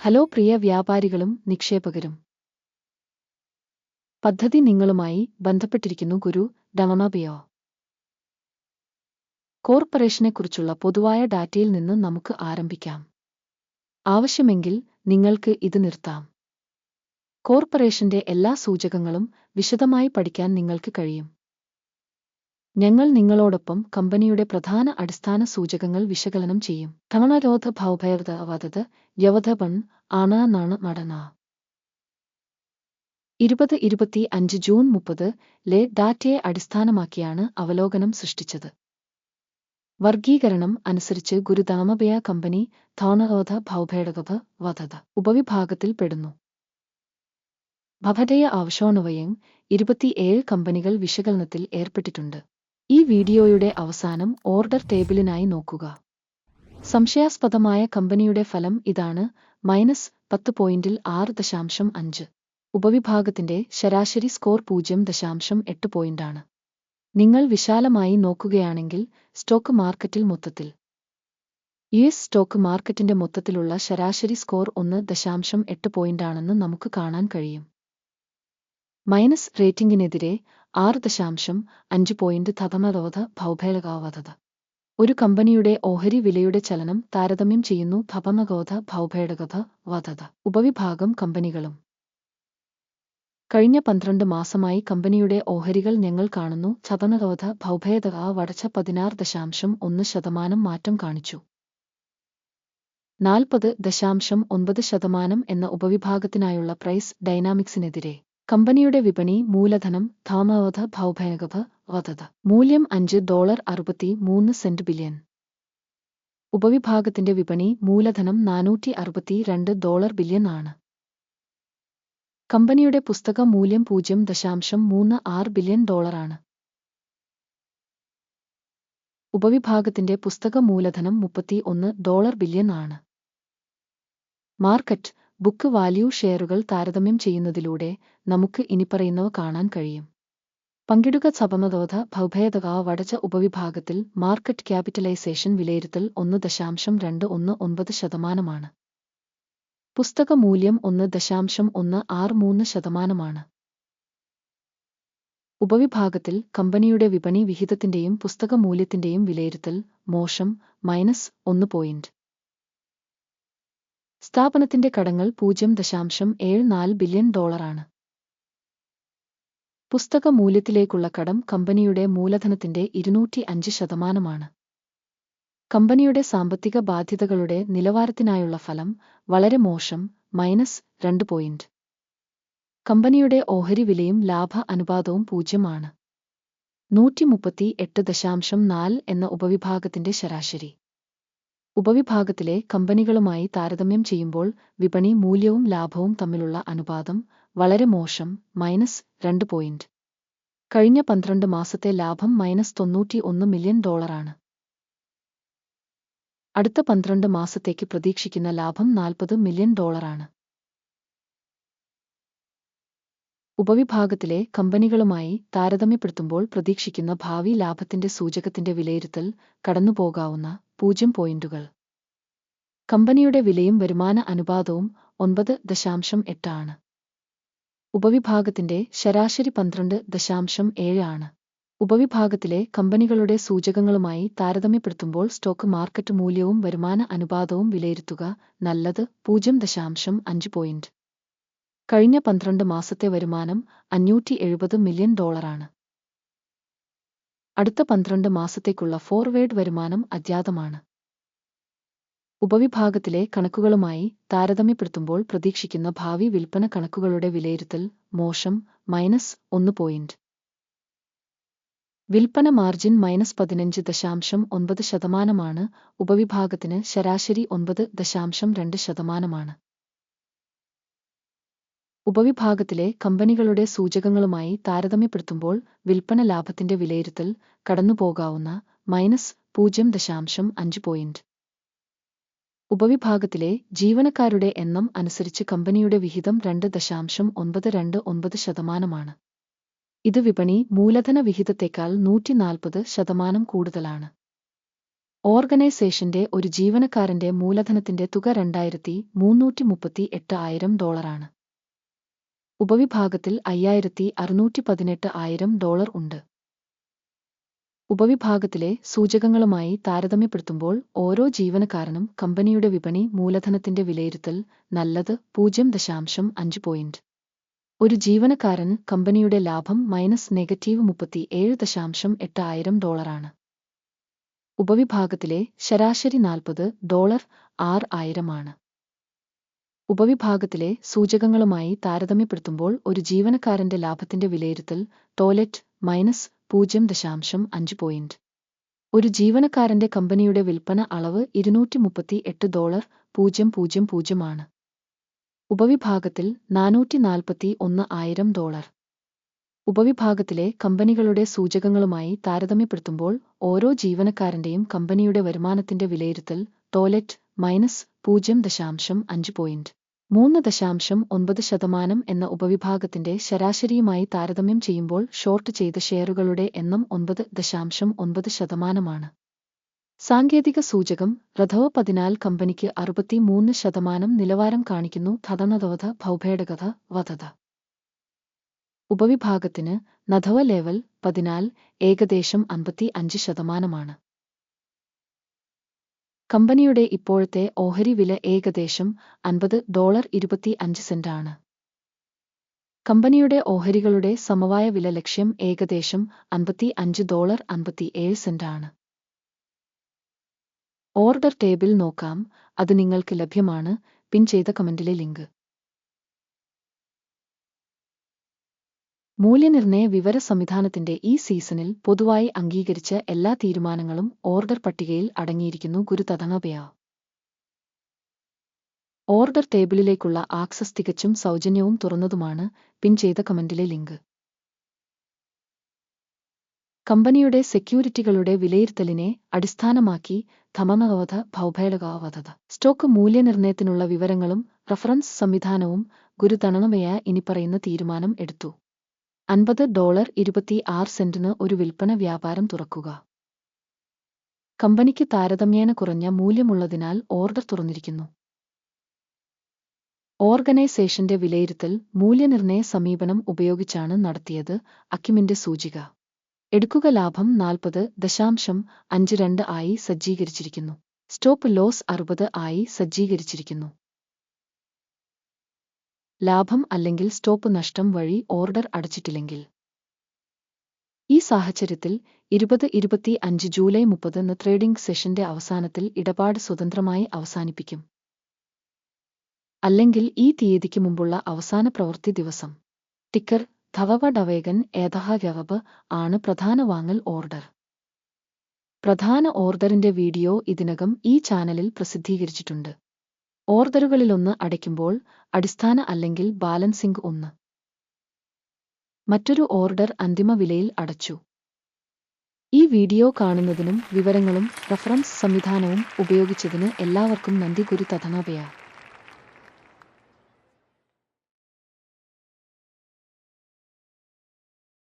Hello പ്രിയ വ്യാപാരികളും നിക്ഷേപകരും. പദ്ധതി നിങ്ങളുമായി ബന്ധപ്പെട്ടിരിക്കുന്നു ഗുരു ഡമനോബിയോ കോർപ്പറേഷനെക്കുറിച്ചുള്ള പൊതുവായ ഡാറ്റയിൽ നിന്ന് നമുക്ക് ആരംഭിക്കാം. ആവശ്യമെങ്കിൽ നിങ്ങൾക്ക് ഇത് നിർത്താം. കോർപ്പറേഷന്റെ എല്ലാ സൂചകങ്ങളും വിശദമായി പഠിക്കാൻ നിങ്ങൾക്ക് കഴിയും. ഞങ്ങൾ നിങ്ങളോടൊപ്പം കമ്പനിയുടെ പ്രധാന അടിസ്ഥാന സൂചകങ്ങൾ വിശകലനം ചെയ്യും. ധമണരോധ ഭൗഭയർദ്ധവതത് യവധപൺ ആണാന്നാണ് നടന. ഇരുപത് ഇരുപത്തി അഞ്ച് ജൂൺ മുപ്പത് ലെ ഡാറ്റയെ അടിസ്ഥാനമാക്കിയാണ് അവലോകനം സൃഷ്ടിച്ചത്. വർഗീകരണം അനുസരിച്ച് ഗുരുദാമബയ കമ്പനി ധോണരോധ ഭൗഭേടകഭ വധത ഉപവിഭാഗത്തിൽ പെടുന്നു. ഭഭടയ ആവശ്യോണവയം ഇരുപത്തിയേഴ് കമ്പനികൾ വിശകലനത്തിൽ ഏർപ്പെട്ടിട്ടുണ്ട്. ഈ വീഡിയോയുടെ അവസാനം ഓർഡർ ടേബിളിനായി നോക്കുക. സംശയാസ്പദമായ കമ്പനിയുടെ ഫലം ഇതാണ് മൈനസ് പത്ത് പോയിന്റിൽ ആറ് ദശാംശം അഞ്ച്. ഉപവിഭാഗത്തിന്റെ ശരാശരി സ്കോർ പൂജ്യം ദശാംശം എട്ട് പോയിന്റാണ്. നിങ്ങൾ വിശാലമായി നോക്കുകയാണെങ്കിൽ സ്റ്റോക്ക് മാർക്കറ്റിൽ മൊത്തത്തിൽ. യു എസ് സ്റ്റോക്ക് മാർക്കറ്റിന്റെ മൊത്തത്തിലുള്ള ശരാശരി സ്കോർ ഒന്ന് ദശാംശം എട്ട് പോയിന്റാണെന്ന് നമുക്ക് കാണാൻ കഴിയും. മൈനസ് റേറ്റിംഗിനെതിരെ ആറ് ദശാംശം അഞ്ച് പോയിന്റ് ധപമരോധ ഭൗഭേടകാവധത ഒരു കമ്പനിയുടെ ഓഹരി വിലയുടെ ചലനം താരതമ്യം ചെയ്യുന്നു ധപമഗോധ ഭൗഭേടകഥ വധത. ഉപവിഭാഗം കമ്പനികളും. കഴിഞ്ഞ പന്ത്രണ്ട് മാസമായി കമ്പനിയുടെ ഓഹരികൾ ഞങ്ങൾ കാണുന്നു ചതനരോധ ഭൗഭേദക വടച്ച പതിനാറ് ദശാംശം ഒന്ന് ശതമാനം മാറ്റം കാണിച്ചു. നാൽപ്പത് ദശാംശം ഒൻപത് ശതമാനം എന്ന ഉപവിഭാഗത്തിനായുള്ള പ്രൈസ് ഡൈനാമിക്സിനെതിരെ. കമ്പനിയുടെ വിപണി മൂലധനം ധാമവധ ഭൗഭയകഭ വധത. മൂല്യം അഞ്ച് ഡോളർ അറുപത്തി മൂന്ന് സെന്റ് ബില്യൺ. ഉപവിഭാഗത്തിന്റെ വിപണി മൂലധനം നാനൂറ്റി അറുപത്തി രണ്ട് ഡോളർ ബില്യൺ ആണ്. കമ്പനിയുടെ പുസ്തക മൂല്യം പൂജ്യം ദശാംശം മൂന്ന് ആറ് ബില്യൺ ഡോളറാണ് ഉപവിഭാഗത്തിന്റെ പുസ്തക മൂലധനം മുപ്പത്തി ഒന്ന് ഡോളർ ബില്യൺ ആണ്. മാർക്കറ്റ് ബുക്ക് വാല്യൂ ഷെയറുകൾ താരതമ്യം ചെയ്യുന്നതിലൂടെ നമുക്ക് ഇനിപ്പറയുന്നവ കാണാൻ കഴിയും. പങ്കിടുക സപമതോധ ഭൗഭേദക വടച്ച ഉപവിഭാഗത്തിൽ മാർക്കറ്റ് ക്യാപിറ്റലൈസേഷൻ വിലയിരുത്തൽ ഒന്ന് ദശാംശം രണ്ട് ഒന്ന് ഒൻപത് ശതമാനമാണ്. പുസ്തക മൂല്യം ഒന്ന് ദശാംശം ഒന്ന് ആറ് മൂന്ന് ശതമാനമാണ്. ഉപവിഭാഗത്തിൽ കമ്പനിയുടെ വിപണി വിഹിതത്തിന്റെയും പുസ്തക മൂല്യത്തിന്റെയും വിലയിരുത്തൽ മോശം മൈനസ് ഒന്ന് പോയിന്റ്. സ്ഥാപനത്തിന്റെ കടങ്ങൾ പൂജ്യം ദശാംശം ഏഴ് നാല് ബില്യൺ ഡോളറാണ്. പുസ്തക മൂല്യത്തിലേക്കുള്ള കടം കമ്പനിയുടെ മൂലധനത്തിന്റെ ഇരുന്നൂറ്റി അഞ്ച് ശതമാനമാണ്. കമ്പനിയുടെ സാമ്പത്തിക ബാധ്യതകളുടെ നിലവാരത്തിനായുള്ള ഫലം വളരെ മോശം മൈനസ് രണ്ട് പോയിന്റ്. കമ്പനിയുടെ ഓഹരി വിലയും ലാഭ അനുപാതവും പൂജ്യമാണ്. നൂറ്റി മുപ്പത്തി എട്ട് ദശാംശം നാല് എന്ന ഉപവിഭാഗത്തിന്റെ ശരാശരി. ഉപവിഭാഗത്തിലെ കമ്പനികളുമായി താരതമ്യം ചെയ്യുമ്പോൾ വിപണി മൂല്യവും ലാഭവും തമ്മിലുള്ള അനുപാതം വളരെ മോശം മൈനസ് രണ്ട് പോയിന്റ്. കഴിഞ്ഞ പന്ത്രണ്ട് മാസത്തെ ലാഭം മൈനസ് തൊണ്ണൂറ്റി ഒന്ന് മില്യൺ ഡോളറാണ്. അടുത്ത പന്ത്രണ്ട് മാസത്തേക്ക് പ്രതീക്ഷിക്കുന്ന ലാഭം നാൽപ്പത് മില്യൺ ഡോളറാണ്. ഉപവിഭാഗത്തിലെ കമ്പനികളുമായി താരതമ്യപ്പെടുത്തുമ്പോൾ പ്രതീക്ഷിക്കുന്ന ഭാവി ലാഭത്തിന്റെ സൂചകത്തിന്റെ വിലയിരുത്തൽ കടന്നുപോകാവുന്ന പൂജ്യം പോയിന്റുകൾ. കമ്പനിയുടെ വിലയും വരുമാന അനുപാതവും ഒൻപത് ദശാംശം എട്ടാണ് ഉപവിഭാഗത്തിന്റെ ശരാശരി പന്ത്രണ്ട് ദശാംശം ഏഴ് ആണ്. ഉപവിഭാഗത്തിലെ കമ്പനികളുടെ സൂചകങ്ങളുമായി താരതമ്യപ്പെടുത്തുമ്പോൾ സ്റ്റോക്ക് മാർക്കറ്റ് മൂല്യവും വരുമാന അനുപാതവും വിലയിരുത്തുക നല്ലത് പൂജ്യം ദശാംശം അഞ്ച് പോയിന്റ്. കഴിഞ്ഞ പന്ത്രണ്ട് മാസത്തെ വരുമാനം അഞ്ഞൂറ്റി എഴുപത് മില്യൺ ഡോളറാണ്. അടുത്ത പന്ത്രണ്ട് മാസത്തേക്കുള്ള ഫോർവേഡ് വരുമാനം അജ്ഞാതമാണ്. ഉപവിഭാഗത്തിലെ കണക്കുകളുമായി താരതമ്യപ്പെടുത്തുമ്പോൾ പ്രതീക്ഷിക്കുന്ന ഭാവി വിൽപ്പന കണക്കുകളുടെ വിലയിരുത്തൽ മോശം മൈനസ് ഒന്ന് പോയിന്റ്. വിൽപ്പന മാർജിൻ മൈനസ് പതിനഞ്ച് ദശാംശം ഒൻപത് ശതമാനമാണ്. ഉപവിഭാഗത്തിന് ശരാശരി ഒൻപത് ദശാംശം രണ്ട് ശതമാനമാണ്. ഉപവിഭാഗത്തിലെ കമ്പനികളുടെ സൂചകങ്ങളുമായി താരതമ്യപ്പെടുത്തുമ്പോൾ വിൽപ്പന ലാഭത്തിന്റെ വിലയിരുത്തൽ കടന്നുപോകാവുന്ന മൈനസ് പൂജ്യം ദശാംശം അഞ്ച് പോയിന്റ്. ഉപവിഭാഗത്തിലെ ജീവനക്കാരുടെ എണ്ണം അനുസരിച്ച് കമ്പനിയുടെ വിഹിതം രണ്ട് ദശാംശം ഒൻപത് രണ്ട് ഒൻപത് ശതമാനമാണ്. ഇത് വിപണി മൂലധന വിഹിതത്തേക്കാൾ നൂറ്റി നാൽപ്പത് ശതമാനം കൂടുതലാണ്. ഓർഗനൈസേഷന്റെ ഒരു ജീവനക്കാരന്റെ മൂലധനത്തിന്റെ തുക രണ്ടായിരത്തി മുന്നൂറ്റി മുപ്പത്തി എട്ട് ആയിരം ഡോളറാണ്. ഉപവിഭാഗത്തിൽ അയ്യായിരത്തി അറുന്നൂറ്റി പതിനെട്ട് ആയിരം ഡോളർ ഉണ്ട്. ഉപവിഭാഗത്തിലെ സൂചകങ്ങളുമായി താരതമ്യപ്പെടുത്തുമ്പോൾ ഓരോ ജീവനക്കാരനും കമ്പനിയുടെ വിപണി മൂലധനത്തിന്റെ വിലയിരുത്തൽ നല്ലത് പൂജ്യം ദശാംശം അഞ്ച് പോയിന്റ് ഒരു ജീവനക്കാരൻ കമ്പനിയുടെ ലാഭം മൈനസ് നെഗറ്റീവ് മുപ്പത്തി ഏഴ് ദശാംശം എട്ട് ആയിരം ഡോളറാണ് ഉപവിഭാഗത്തിലെ ശരാശരി നാൽപ്പത് ഡോളർ ആറ് ആയിരമാണ് ഉപവിഭാഗത്തിലെ സൂചകങ്ങളുമായി താരതമ്യപ്പെടുത്തുമ്പോൾ ഒരു ജീവനക്കാരന്റെ ലാഭത്തിന്റെ വിലയിരുത്തൽ ടോയ്ലറ്റ് മൈനസ് പൂജ്യം ദശാംശം അഞ്ച് പോയിന്റ് ഒരു ജീവനക്കാരന്റെ കമ്പനിയുടെ വിൽപ്പന അളവ് ഇരുന്നൂറ്റി മുപ്പത്തി എട്ട് ഡോളർ പൂജ്യം പൂജ്യം പൂജ്യമാണ് ഉപവിഭാഗത്തിൽ നാനൂറ്റി നാൽപ്പത്തി ഒന്ന് ആയിരം ഡോളർ ഉപവിഭാഗത്തിലെ കമ്പനികളുടെ സൂചകങ്ങളുമായി താരതമ്യപ്പെടുത്തുമ്പോൾ ഓരോ ജീവനക്കാരന്റെയും കമ്പനിയുടെ വരുമാനത്തിന്റെ വിലയിരുത്തൽ ടോയ്ലറ്റ് മൈനസ് പൂജ്യം ദശാംശം അഞ്ച് പോയിന്റ് മൂന്ന് ദശാംശം ഒൻപത് ശതമാനം എന്ന ഉപവിഭാഗത്തിന്റെ ശരാശരിയുമായി താരതമ്യം ചെയ്യുമ്പോൾ ഷോർട്ട് ചെയ്ത ഷെയറുകളുടെ എണ്ണം ഒൻപത് ദശാംശം ഒൻപത് ശതമാനമാണ്. സാങ്കേതിക സൂചകം റഥവ പതിനാല് കമ്പനിക്ക് അറുപത്തിമൂന്ന് ശതമാനം നിലവാരം കാണിക്കുന്നു ധതനതവധ ഭൗഭേടകഥ വധത. ഉപവിഭാഗത്തിന് നധവ ലെവൽ പതിനാൽ ഏകദേശം അൻപത്തി അഞ്ച് ശതമാനമാണ്. കമ്പനിയുടെ ഇപ്പോഴത്തെ ഓഹരി വില ഏകദേശം അൻപത് ഡോളർ ഇരുപത്തി അഞ്ച് സെന്റാണ് കമ്പനിയുടെ ഓഹരികളുടെ സമവായ വില ലക്ഷ്യം ഏകദേശം അൻപത്തി അഞ്ച് ഡോളർ അൻപത്തി ഏഴ് സെന്റാണ് ഓർഡർ ടേബിൾ നോക്കാം അത് നിങ്ങൾക്ക് ലഭ്യമാണ് പിൻ ചെയ്ത കമന്റിലെ ലിങ്ക്. മൂല്യനിർണയ വിവര സംവിധാനത്തിന്റെ ഈ സീസണിൽ പൊതുവായി അംഗീകരിച്ച എല്ലാ തീരുമാനങ്ങളും ഓർഡർ പട്ടികയിൽ അടങ്ങിയിരിക്കുന്നു ഗുരുതതങ്ങപയ ഓർഡർ ടേബിളിലേക്കുള്ള ആക്സസ് തികച്ചും സൗജന്യവും തുറന്നതുമാണ് പിൻ ചെയ്ത കമന്റിലെ ലിങ്ക്. കമ്പനിയുടെ സെക്യൂരിറ്റികളുടെ വിലയിരുത്തലിനെ അടിസ്ഥാനമാക്കി ധമനവധ ഭൗഭേടകാവധത സ്റ്റോക്ക് മൂല്യനിർണയത്തിനുള്ള വിവരങ്ങളും റഫറൻസ് സംവിധാനവും ഗുരുതണമയ ഇനിപ്പറയുന്ന തീരുമാനം എടുത്തു. അൻപത് ഡോളർ ഇരുപത്തി ആറ് സെന്റിന് ഒരു വിൽപ്പന വ്യാപാരം തുറക്കുക. കമ്പനിക്ക് താരതമ്യേന കുറഞ്ഞ മൂല്യമുള്ളതിനാൽ ഓർഡർ തുറന്നിരിക്കുന്നു. ഓർഗനൈസേഷന്റെ വിലയിരുത്തൽ മൂല്യനിർണയ സമീപനം ഉപയോഗിച്ചാണ് നടത്തിയത് അക്കിമിന്റെ സൂചിക. എടുക്കുക ലാഭം നാൽപ്പത് ദശാംശം അഞ്ച് രണ്ട് ആയി സജ്ജീകരിച്ചിരിക്കുന്നു. സ്റ്റോപ്പ് ലോസ് അറുപത് ആയി സജ്ജീകരിച്ചിരിക്കുന്നു. ലാഭം അല്ലെങ്കിൽ സ്റ്റോപ്പ് നഷ്ടം വഴി ഓർഡർ അടച്ചിട്ടില്ലെങ്കിൽ. ഈ സാഹചര്യത്തിൽ ഇരുപത് ഇരുപത്തി അഞ്ച് ജൂലൈ മുപ്പതിന് ട്രേഡിംഗ് സെഷന്റെ അവസാനത്തിൽ ഇടപാട് സ്വതന്ത്രമായി അവസാനിപ്പിക്കും. അല്ലെങ്കിൽ ഈ തീയതിക്ക് മുമ്പുള്ള അവസാന പ്രവൃത്തി ദിവസം. ടിക്കർ ധവവ ഡവേഗൻ വ്യവബ് ആണ് പ്രധാന വാങ്ങൽ ഓർഡർ. പ്രധാന ഓർഡറിന്റെ വീഡിയോ ഇതിനകം ഈ ചാനലിൽ പ്രസിദ്ധീകരിച്ചിട്ടുണ്ട്. ഓർഡറുകളിലൊന്ന് അടയ്ക്കുമ്പോൾ അടിസ്ഥാന അല്ലെങ്കിൽ ബാലൻസിംഗ് ഒന്ന്. മറ്റൊരു ഓർഡർ അന്തിമ വിലയിൽ അടച്ചു. ഈ വീഡിയോ കാണുന്നതിനും വിവരങ്ങളും റഫറൻസ് സംവിധാനവും ഉപയോഗിച്ചതിന് എല്ലാവർക്കും നന്ദി ഗുരു തഥനോപയ